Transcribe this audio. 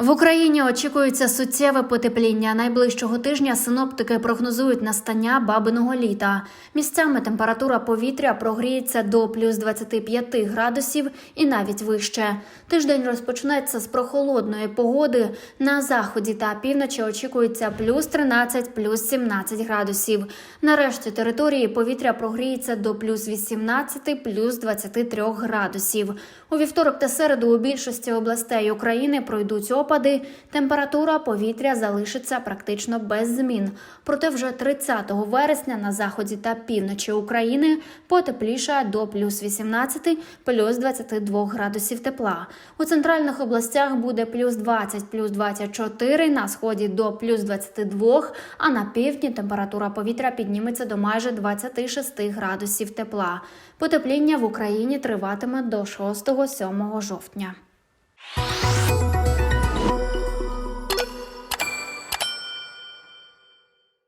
В Україні очікується суттєве потепління. Найближчого тижня синоптики прогнозують настання бабиного літа. Місцями температура повітря прогріється до плюс 25 градусів і навіть вище. Тиждень розпочнеться з прохолодної погоди. На заході та півночі очікується плюс 13, плюс 17 градусів. На решті території повітря прогріється до плюс 18, плюс 23 градусів. У вівторок та середу у більшості областей України пройдуть опади. Температура повітря залишиться практично без змін. Проте вже 30 вересня на заході та півночі України потепліше до плюс 18, плюс 22 градусів тепла. У центральних областях буде плюс 20, плюс 24, на сході до плюс 22, а на півдні температура повітря підніметься до майже 26 градусів тепла. Потепління в Україні триватиме до 6-7 жовтня.